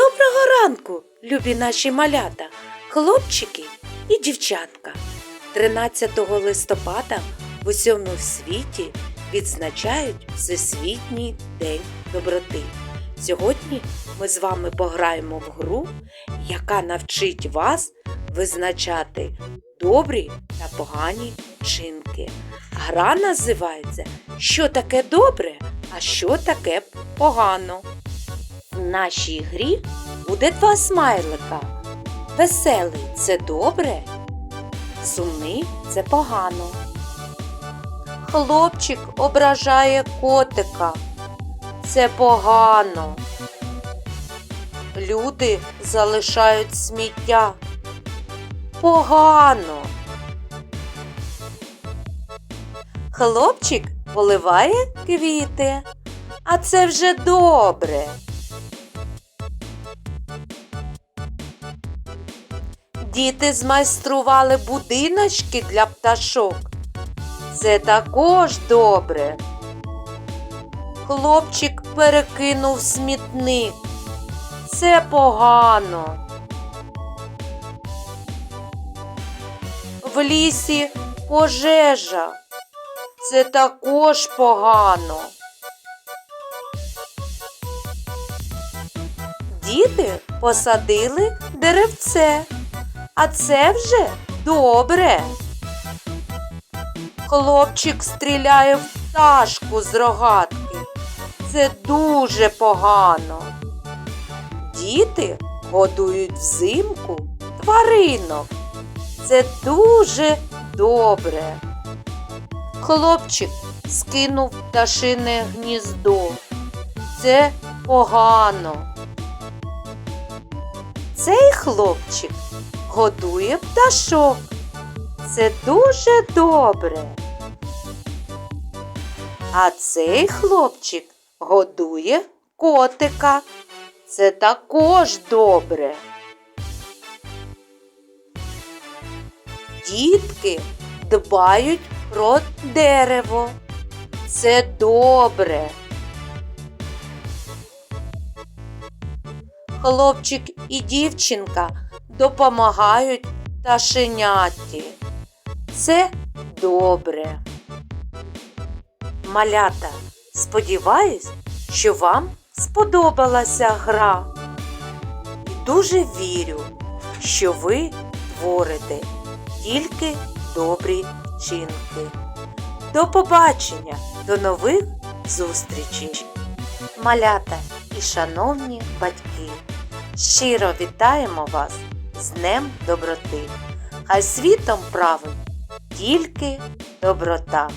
Доброго ранку, любі наші малята, хлопчики і дівчатка. 13 листопада в усьому світі відзначають Всесвітній день доброти. Сьогодні ми з вами пограємо в гру, яка навчить вас визначати добрі та погані вчинки. Гра називається Що таке добре, а що таке погано. В нашій грі буде два смайлика. Веселий це добре, сумний це погано. Хлопчик ображає котика. Це погано. Люди залишають сміття. Погано. Хлопчик поливає квіти, а це вже добре. Діти змайстрували будиночки для пташок. Це також добре. Хлопчик перекинув смітник. Це погано. В лісі пожежа. Це також погано. Діти посадили деревце, а це вже добре. Хлопчик стріляє в пташку з рогатки. Це дуже погано. Діти годують взимку тваринок. Це дуже добре. Хлопчик скинув пташине гніздо. Це погано. Цей хлопчик годує пташок. Це дуже добре. А цей хлопчик годує котика. Це також добре. Дітки дбають про дерево. Це добре. Хлопчик і дівчинка допомагають пташеняті. Це добре. Малята, сподіваюсь, що вам сподобалася гра. Дуже вірю, що ви творите тільки добрі вчинки. До побачення, до нових зустрічей! Малята і шановні батьки! Щиро вітаємо вас з Днем доброти! Хай світом править тільки доброта!